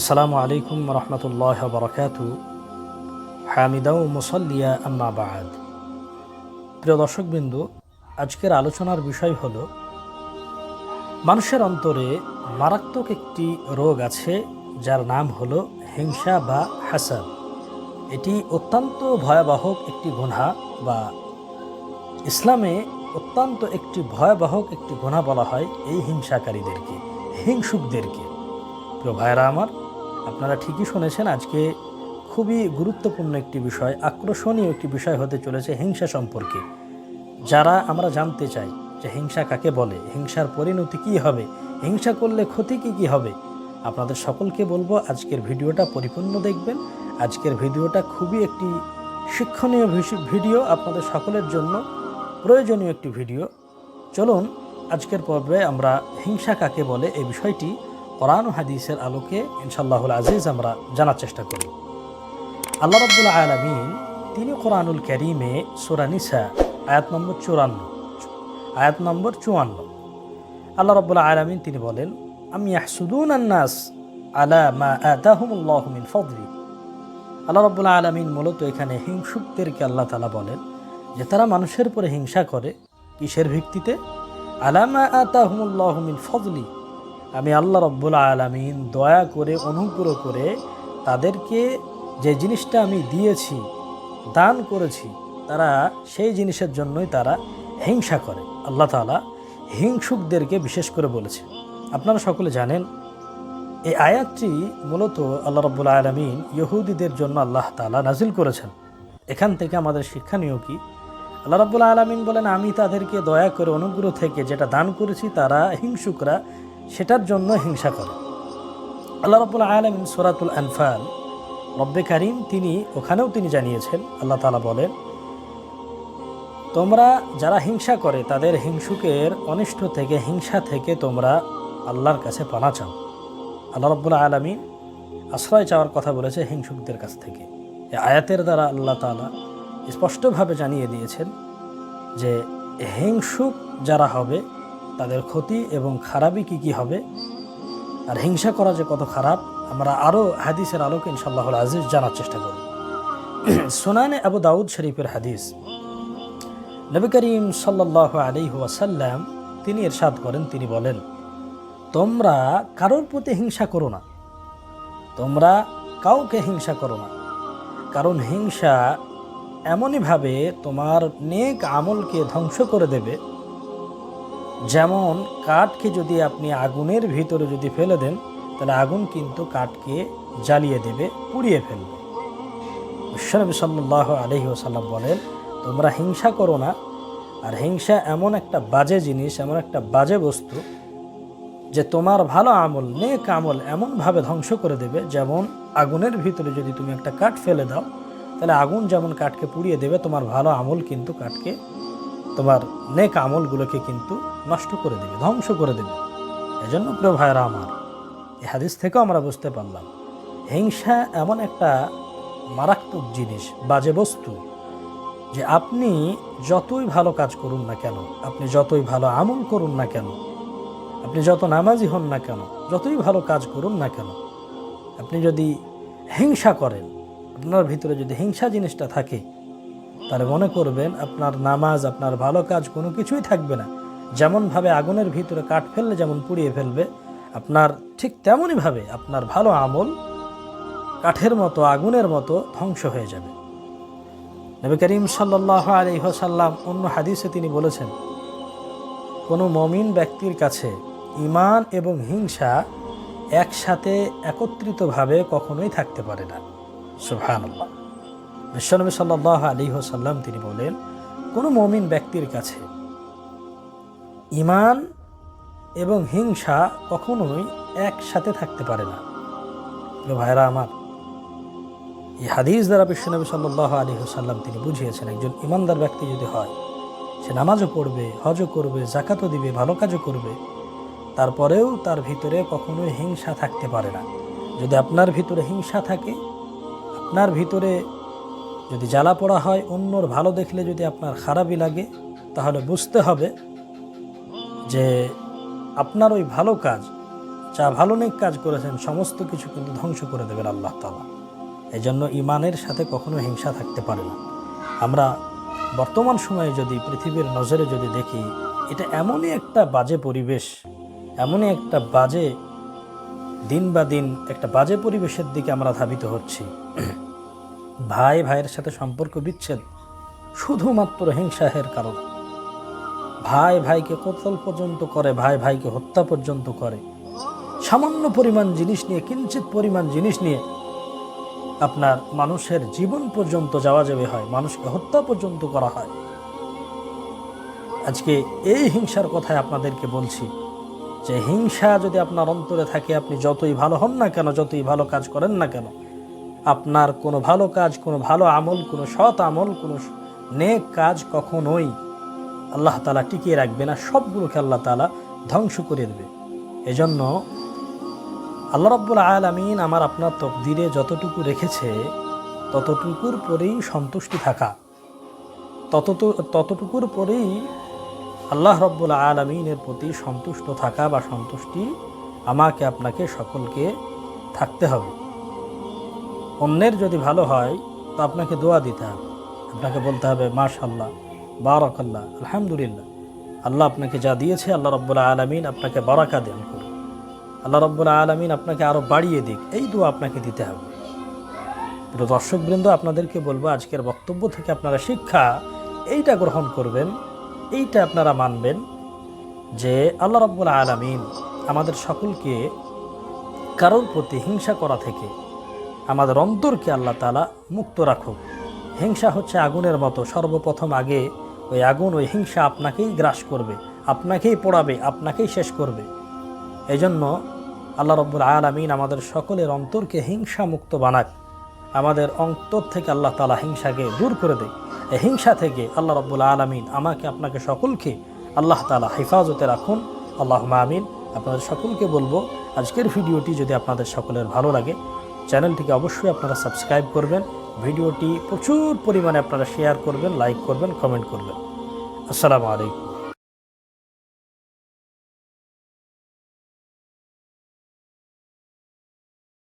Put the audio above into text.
আসসালামু আলাইকুম রহমতুল্লাহ বরকাত হামিদাউ মুসল্লিয়া আম্মা বাদ। প্রিয় দর্শকবিন্দু, আজকের আলোচনার বিষয় হল, মানুষের অন্তরে মারাত্মক একটি রোগ আছে, যার নাম হল হিংসা বা হাসাদ। এটি অত্যন্ত ভয়াবহ একটি গুণা বা ইসলামে অত্যন্ত একটি ভয়াবহ একটি গুণা বলা হয় এই হিংসাকারীদেরকে, হিংসুকদেরকে। প্রিয় ভাইরা আমার আপনারা ঠিকই শুনেছেন, আজকে খুবই গুরুত্বপূর্ণ একটি বিষয়, আকর্ষণীয় একটি বিষয় হতে চলেছে হিংসা সম্পর্কে। যারা আমরা জানতে চাই যে হিংসা কাকে বলে, হিংসার পরিণতি কি হবে, হিংসা করলে ক্ষতি কি কি হবে, আপনাদের সকলকে বলব আজকের ভিডিওটা পরিপূর্ণ দেখবেন। আজকের ভিডিওটা খুবই একটি শিক্ষণীয় ভিডিও আপনাদের সকলের জন্য, প্রয়োজনীয় একটি ভিডিও। চলুন, আজকের পর্বে আমরা হিংসা কাকে বলে, এই বিষয়টি কোরআন হাদিসের আলোকে ইনশাল্লাহুল আজিজ আমরা জানার চেষ্টা করি। আল্লাহ রব্বুল আলমিন তিনি কোরআনুল করিমে সুরানিসা আয়াত নম্বর চুরান্ন আয়াত নম্বর চুয়ান্ন। আল্লাহ রব্বুল আলমিন তিনি বলেন, আমি ইয়াহসুদুন আন্নাস আলা মা আতাহুমুল্লাহ মিন ফদলি। আল্লাহ রব্বুল আলমিন মূলত এখানে হিংসুকদেরকে আল্লাহ তালা বলেন যে তারা মানুষের পরে হিংসা করে, কিসের ভিত্তিতে? আলামা আতাহুমুল্লাহ মিন ফদলি। আমি আল্লাহ রব্বুল আলমিন দয়া করে, অনুগ্রহ করে তাদেরকে যে জিনিসটা আমি দিয়েছি, দান করেছি, তারা সেই জিনিসের জন্যই তারা হিংসা করে। আল্লাহ তালা হিংসুকদেরকে বিশেষ করে বলেছে। আপনারা সকলে জানেন, এই আয়াতটি মূলত আল্লাহ রব্বুল আলমিন ইহুদিদের জন্য আল্লাহ তালা নাজিল করেছেন। এখান থেকে আমাদের শিক্ষণীয় কি? আল্লাহ রব্বুল আলমিন বলেন, আমি তাদেরকে দয়া করে, অনুগ্রহ থেকে যেটা দান করেছি, তারা হিংসুকরা সেটার জন্য হিংসা করে। আল্লাহ রব্বুল আলমিন সোরাতুল আনফাল, রব্বে কারিম তিনি ওখানেও তিনি জানিয়েছেন, আল্লাহ তালা বলেন, তোমরা যারা হিংসা করে তাদের হিংসুকের অনিষ্ট থেকে, হিংসা থেকে তোমরা আল্লাহর কাছে পানা চাও। আল্লাহ রব্বুল আলমিন আশ্রয় চাওয়ার কথা বলেছে হিংসুকদের কাছ থেকে। আয়াতের দ্বারা আল্লাহ তালা স্পষ্টভাবে জানিয়ে দিয়েছেন যে হিংসুক যারা হবে তাদের ক্ষতি এবং খারাপই কী কী হবে? আর হিংসা করা যে কত খারাপ, আমরা আরও হাদিসের আলোকে ইনশাল্লাহ আজিজ জানার চেষ্টা করি সোনানে আবু দাউদ শরীফের হাদিস। নবী করিম সাল্লাহ আলি ওয়াসাল্লাম তিনি এরশাদ করেন, তিনি বলেন, তোমরা কারোর প্রতি হিংসা করো না। তোমরা কাউকে হিংসা করো না। কারণ হিংসা এমনইভাবে তোমার নেক আমলকে ধ্বংস করে দেবে যেমন কাঠকে যদি আপনি আগুনের ভিতরে যদি ফেলে দেন, তাহলে আগুন কিন্তু কাঠকে জ্বালিয়ে দেবে, পুড়িয়ে ফেলবে। বিশ্বনবী সাল্লাহ আলহি ওসাল্লাম বলেন, তোমরা হিংসা করো না। আর হিংসা এমন একটা বাজে জিনিস, এমন একটা বাজে বস্তু যে তোমার ভালো আমল, নেক আমল এমনভাবে ধ্বংস করে দেবে। যেমন আগুনের ভিতরে যদি তুমি একটা কাঠ ফেলে দাও, তাহলে আগুন যেমন কাঠকে পুড়িয়ে দেবে, তোমার ভালো আমল কিন্তু কাঠকে, তোমার নেক আমলগুলোকে কিন্তু নষ্ট করে দেবে, ধ্বংস করে দেবে। এজন্য প্রিয় ভাইরা আমার এই হাদিস থেকেও আমরা বুঝতে পারলাম, হিংসা এমন একটা মারাত্মক জিনিস, বাজে বস্তু, যে আপনি যতই ভালো কাজ করুন না কেন, আপনি যতই ভালো আমল করুন না কেন, আপনি যত নামাজি হন না কেন, যতই ভালো কাজ করুন না কেন, আপনি যদি হিংসা করেন, আপনার ভিতরে যদি হিংসা জিনিসটা থাকে, তাহলে মনে করবেন আপনার নামাজ, আপনার ভালো কাজ কোনো কিছুই থাকবে না। যেমনভাবে আগুনের ভিতরে কাঠ ফেললে যেমন পুড়িয়ে ফেলবে, আপনার ঠিক তেমনইভাবে আপনার ভালো আমল কাঠের মতো, আগুনের মতো ধ্বংস হয়ে যাবে। নবী করিম সাল্লাহ আলহ্লাম অন্য হাদিসে তিনি বলেছেন, কোনো মমিন ব্যক্তির কাছে ইমান এবং হিংসা একসাথে একত্রিতভাবে কখনোই থাকতে পারে না। সুবহানাল্লাহ। বিশ্বনবী সাল্লাহ আলী সাল্লাম তিনি বলেন, কোনো মমিন ব্যক্তির কাছে ইমান এবং হিংসা কখনোই একসাথে থাকতে পারে না। ভাইরা আমার, এই হাদিস দ্বারা বিশ্বনবী সাল্লাহ আলী সাল্লাম তিনি বুঝিয়েছেন, একজন ইমানদার ব্যক্তি যদি হয়, সে নামাজও পড়বে, হজও করবে জাকাতও দিবে, ভালো কাজও করবে, তারপরেও তার ভিতরে কখনোই হিংসা থাকতে পারে না। যদি আপনার ভিতরে হিংসা থাকে, আপনার ভিতরে যদি জ্বালা পড়া হয়, অন্যর ভালো দেখলে যদি আপনার খারাপই লাগে, তাহলে বুঝতে হবে যে আপনার ওই ভালো কাজ, যা ভালো নেক কাজ করেছেন, সমস্ত কিছু কিন্তু ধ্বংস করে দেবেন আল্লাহ তালা এই জন্য ইমানের সাথে কখনো হিংসা থাকতে পারে না। আমরা বর্তমান সময়ে যদি, পৃথিবীর নজরে যদি দেখি, এটা এমনই একটা বাজে পরিবেশ, এমনই একটা বাজে দিন বা দিন, একটা বাজে পরিবেশের দিকে আমরা ধাবিত হচ্ছি। ভাই, ভাইয়ের সাথে সম্পর্ক বিচ্ছেদ শুধুমাত্র হিংসাহের কারণ। ভাই ভাইকে কতল পর্যন্ত করে, ভাই ভাইকে হত্যা পর্যন্ত করে। সামান্য পরিমাণ জিনিস নিয়ে কিঞ্চিত পরিমাণ জিনিস নিয়ে আপনার মানুষের জীবন পর্যন্ত যাওয়া যাবে হয়, মানুষকে হত্যা পর্যন্ত করা হয়। আজকে এই হিংসার কথায় আপনাদেরকে বলছি যে হিংসা যদি আপনার অন্তরে থাকে, আপনি যতই ভালো হন না কেন, যতই ভালো কাজ করেন না কেন, আপনার কোনো ভালো কাজ, কোনো ভালো আমল, কোনো সৎ আমল, কোনো নেক কাজ কখনোই আল্লাহ তালা টিকিয়ে রাখবে না, সবগুলোকে আল্লাহ তালা ধ্বংস করে দেবে। এজন্য আল্লাহ রব্বুল আলমিন আমার আপনার তকদিরে যতটুকু রেখেছে, ততটুকুর পরেই সন্তুষ্টি থাকা। তত ততটুকুর পরেই আল্লাহ রব্বুল আলমিনের প্রতি সন্তুষ্ট থাকা বা সন্তুষ্টি আমাকে, আপনাকে সকলকে থাকতে হবে। অন্যের যদি ভালো হয়, তো আপনাকে দোয়া দিতে হবে। আপনাকে বলতে হবে মাশাল্লাহ বারাকাল্লাহ, আলহামদুলিল্লাহ। আল্লাহ আপনাকে যা দিয়েছে, আল্লাহ রব্বুল আলমিন আপনাকে বারাকা দেন করুন। আল্লাহ রব্বুল আলমিন আপনাকে আরও বাড়িয়ে দিক, এই দোয়া আপনাকে দিতে হবে। দর্শকবৃন্দ, আপনাদেরকে বলব, আজকের বক্তব্য থেকে আপনারা শিক্ষা এইটা গ্রহণ করবেন, এইটা আপনারা মানবেন যে আল্লাহ রব্বুল আলমিন আমাদের সকলকে কারোর প্রতি হিংসা করা থেকে আমাদের অন্তরকে আল্লাহ তালা মুক্ত রাখুক। হিংসা হচ্ছে আগুনের মতো, সর্বপ্রথম আগে ওই আগুন, ওই হিংসা আপনাকেই গ্রাস করবে, আপনাকেই পোড়াবে, আপনাকেই শেষ করবে। এই জন্য আল্লাহ রব্বুল আলমিন আমাদের সকলের অন্তরকে হিংসা মুক্ত বানাক। আমাদের অন্তর থেকে আল্লাহ তালা হিংসাকে দূর করে দেয় এই হিংসা থেকে আল্লাহ রব্বুল আলমিন আমাকে, আপনাকে সকলকে আল্লাহ তালা হেফাজতে রাখুন। আল্লাহ আমিন। আপনাদের সকলকে বলব, আজকের ভিডিওটি যদি আপনাদের সকলের ভালো লাগে, চ্যানেলটিকে অবশ্যই আপনারা সাবস্ক্রাইব করবেন। ভিডিওটি প্রচুর পরিমাণে আপনারা শেয়ার করবেন লাইক করবেন কমেন্ট করবেন। আসসালামু আলাইকুম।